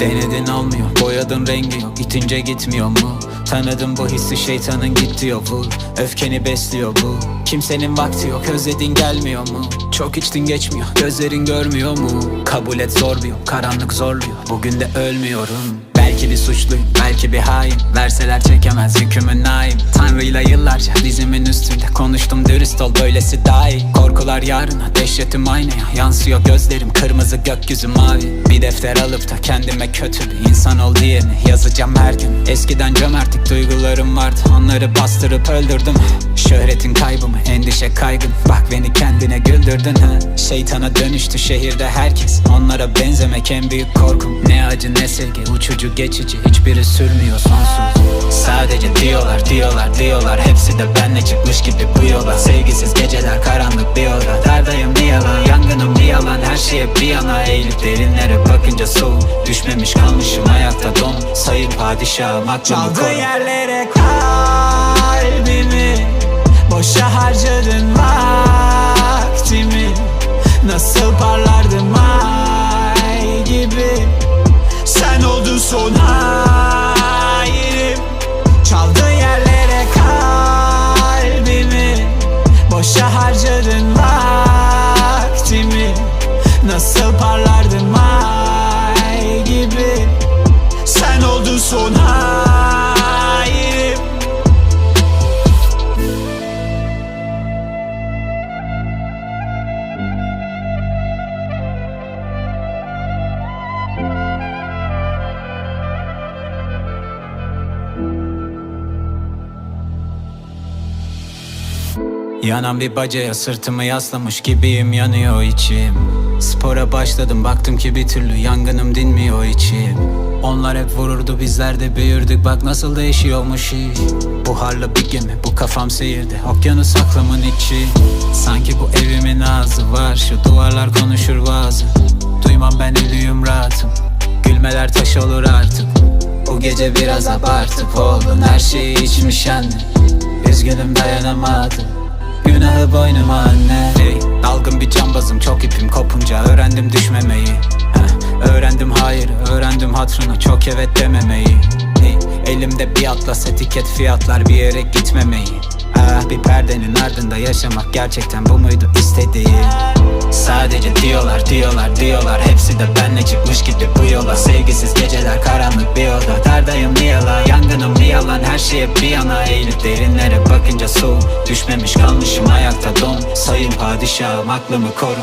Denedin olmuyor boyadın rengi yok itince gitmiyor mu? Tanıdım bu hissi şeytanın git diyor vur Öfkeni besliyor bu. Kimsenin vakti yok özledin gelmiyor mu? Çok içtin geçmiyor gözlerin görmüyor mu? Kabul et zor bir yol karanlık zorluyor. Bugün de ölmüyorum. Belki bir suçluyum belki bir hain. Verseler çekemez yükümün naim Yıllarca dizimin üstünde Konuştum dürüst ol böylesi daha iyi. Korkular yarına dehşetim aynaya. Yansıyor gözlerim kırmızı gökyüzü mavi. Bir defter alıp da kendime kötü bir insan ol diyeni Yazacağım her gün. Eskiden cömertlik duygularım vardı Onları bastırıp öldürdüm. Şöhretin kaybı mı? Endişe kaygın. Bak beni kendine güldürdün ha? Şeytana dönüştü şehirde herkes. Onlara benzemek en büyük korkum. Ne acı ne sevgi uçucu geçici. Hiçbiri sürmüyor sonsuz. Sadece diyorlar diyorlar diyorlar Hepsi de benle çıkmış gibi bu yola. Sevgisiz geceler karanlık bir oda. Dardayım bir yalan yangınım bir yalan. Her şeye bir yana eğilip derinlere bakınca soğuk Düşmemiş kalmışım ayakta don. Sayın padişahım aklımı koru. yerlere kalbimi Boşa harcadın vaktimi. Nasıl parlardım ay gibi. Sen oldun son halim Yanan bir bacaya sırtımı yaslamış gibiyim yanıyor içim. Spora başladım baktım ki bir türlü yangınım dinmiyor içim. Onlar hep vururdu bizler de büyürdük. Bak nasıl değişiyormuş iş. Buharlı bir gemi bu kafam seyirdi. Okyanus aklımın içi. Sanki bu evimin ağzı var şu duvarlar konuşur bazı Duymam ben ölüyüm rahatım. Gülmeler taş olur artık. Bu gece biraz abartıp oldun. Her şeyi içmiş anne Üzgünüm dayanamadım Günahı boynuma anne. Hey, Dalgın bir cambazım çok ipim kopunca Öğrendim düşmemeyi. Heh, Öğrendim hayır öğrendim hatrına Çok evet dememeyi. Hey, Elimde bir atlas etiket fiyatlar Bir yere gitmemeyi. Ah bir perdenin ardında yaşamak Gerçekten bu muydu istediğim Sadece diyorlar diyorlar diyorlar Hepsi de benle çıkmış gibi bu yola. Sevgisiz geceler karanlık bir oda Dardayım bir yalan yangınım şeye bir yana eğilip derinlere bakınca soğuk Düşmemiş kalmışım ayakta don. Sayın padişahım aklımı koru